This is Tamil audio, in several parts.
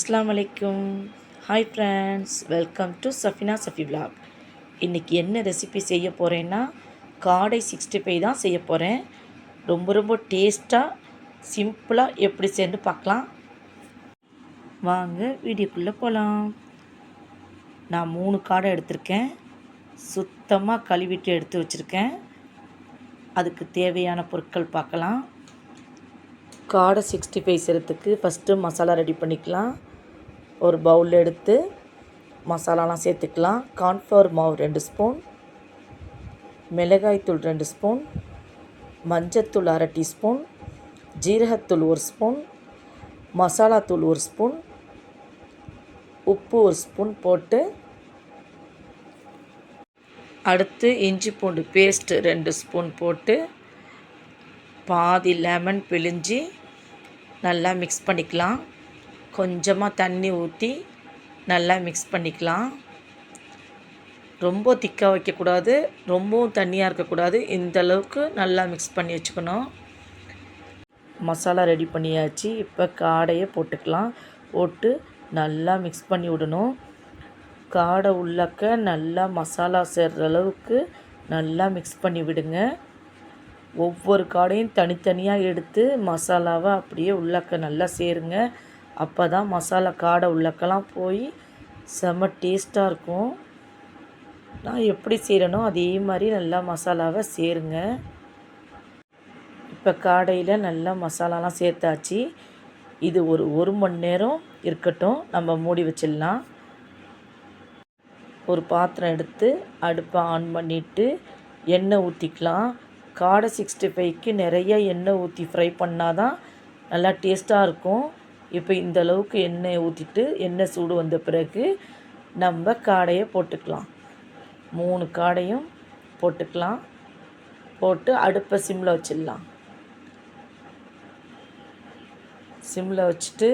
அஸ்லாம் வலைக்கும் hi friends welcome to Safina Safi vlog இன்றைக்கி என்ன ரெசிபி செய்ய போகிறேன்னா காடை சிக்ஸ்டி ஃபைவ் தான் செய்ய போகிறேன் ரொம்ப ரொம்ப டேஸ்ட்டாக சிம்பிளாக எப்படி சேர்ந்து பார்க்கலாம். வாங்க வீடியோக்குள்ளே போகலாம் நான் மூணு காடை எடுத்திருக்கேன். சுத்தமாக கழுவிட்டு எடுத்து வச்சுருக்கேன். அதுக்கு தேவையான பொருட்கள் பார்க்கலாம். காடை சிக்ஸ்டி ஃபைவ் செய்கிறதுக்கு ஃபஸ்ட்டு மசாலா ரெடி பண்ணிக்கலாம். ஒரு பவுல் எடுத்து மசாலாலாம் சேர்த்துக்கலாம். கார்ன்ஃப்ளவர் மாவு ரெண்டு ஸ்பூன் மிளகாய்த்தூள் ரெண்டு ஸ்பூன் மஞ்சத்தூள் அரை டீஸ்பூன் ஜீரகத்தூள் ஒரு ஸ்பூன் மசாலாத்தூள் ஒரு ஸ்பூன் உப்பு ஒரு ஸ்பூன் போட்டு அடுத்து இஞ்சி பூண்டு பேஸ்ட்டு ரெண்டு ஸ்பூன் போட்டு பாதி லெமன் பிழிஞ்சி நல்லா மிக்ஸ் பண்ணிக்கலாம். கொஞ்சமாக தண்ணி ஊற்றி நல்லா மிக்ஸ் பண்ணிக்கலாம். ரொம்ப திக்காக வைக்கக்கூடாது ரொம்பவும் தண்ணியாக இருக்கக்கூடாது. இந்த அளவுக்கு நல்லா மிக்ஸ் பண்ணி வச்சுக்கணும். மசாலா ரெடி பண்ணியாச்சு. இப்போ காடையை போட்டுக்கலாம். போட்டு நல்லா மிக்ஸ் பண்ணி விடணும். காடை உள்ளக்க நல்லா மசாலா சேர்கிற அளவுக்கு நல்லா மிக்ஸ் பண்ணி விடுங்க. ஒவ்வொரு காடையும் தனித்தனியாக எடுத்து மசாலாவை அப்படியே உள்ளக்க நல்லா சேருங்க. அப்போ தான் மசாலா காடை உள்ளக்கெல்லாம் போய் செம்ம டேஸ்ட்டாக இருக்கும். நான் எப்படி செய்கிறனோ அதே மாதிரி நல்லா மசாலாவை சேருங்க. இப்போ காடையில் நல்லா மசாலாலாம் சேர்த்தாச்சு. இது ஒரு ஒரு மணி நேரம் இருக்கட்டும். நம்ம மூடி வச்சிடலாம். ஒரு பாத்திரம் எடுத்து அடுப்பை ஆன் பண்ணிவிட்டு எண்ணெய் ஊற்றிக்கலாம் காடை சிக்ஸ்டி ஃபைவ்க்கு நிறைய எண்ணெய் ஊற்றி ஃப்ரை பண்ணால் தான் நல்லா டேஸ்ட்டாக இருக்கும். இப்போ இந்த அளவுக்கு எண்ணெய் ஊற்றிட்டு எண்ணெய் சூடு வந்த பிறகு நம்ம காடையை போட்டுக்கலாம். மூணு காடையும் போட்டுக்கலாம். போட்டு அடுப்பை சிம்மில் வச்சிடலாம். சிம்மில் வச்சுட்டு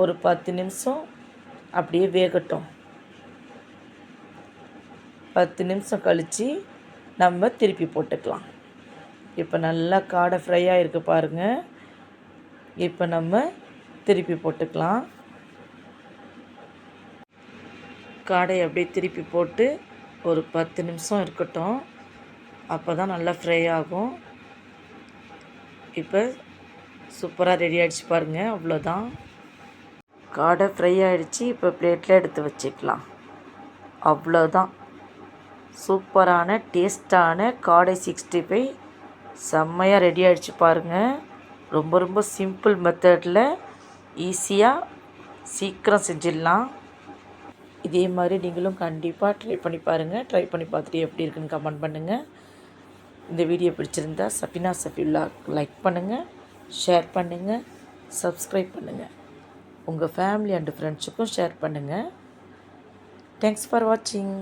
ஒரு பத்து நிமிஷம் அப்படியே வேகட்டும். பத்து நிமிஷம் கழித்து நம்ம திருப்பி போட்டுக்கலாம். இப்போ நல்லா காடை ஃப்ரை ஆகிருக்கு பாருங்கள் இப்போ நம்ம திருப்பி போட்டுக்கலாம். காடை அப்படியே திருப்பி போட்டு ஒரு பத்து நிமிஷம் இருக்கட்டும். அப்போ தான் நல்லா ஃப்ரை ஆகும். இப்போ சூப்பராக ரெடி ஆகிடுச்சு பாருங்கள் அவ்வளோதான் காடை ஃப்ரை ஆகிடுச்சு இப்போ பிளேட்டில் எடுத்து வச்சுக்கலாம். அவ்வளோதான் சூப்பரான டேஸ்டான காடை சிக்ஸ்டி ஃபைவ் செம்மையாக ரெடி ஆகிடுச்சு பாருங்கள் ரொம்ப ரொம்ப சிம்பிள் மெத்தடில் ஈஸியாக சீக்கிரம் செஞ்சிடலாம். இதே மாதிரி நீங்களும் கண்டிப்பாக ட்ரை பண்ணி பாருங்கள் ட்ரை பண்ணி பார்த்துட்டு எப்படி இருக்குன்னு கமெண்ட் பண்ணுங்கள் இந்த வீடியோ பிடிச்சிருந்தா சஃபினா சஃபியுல்லா லைக் பண்ணுங்கள் ஷேர் பண்ணுங்கள் சப்ஸ்கிரைப் பண்ணுங்கள் உங்கள் ஃபேமிலி அண்டு ஃப்ரெண்ட்ஸுக்கும் ஷேர் பண்ணுங்கள் தேங்க்ஸ் ஃபார் வாட்சிங்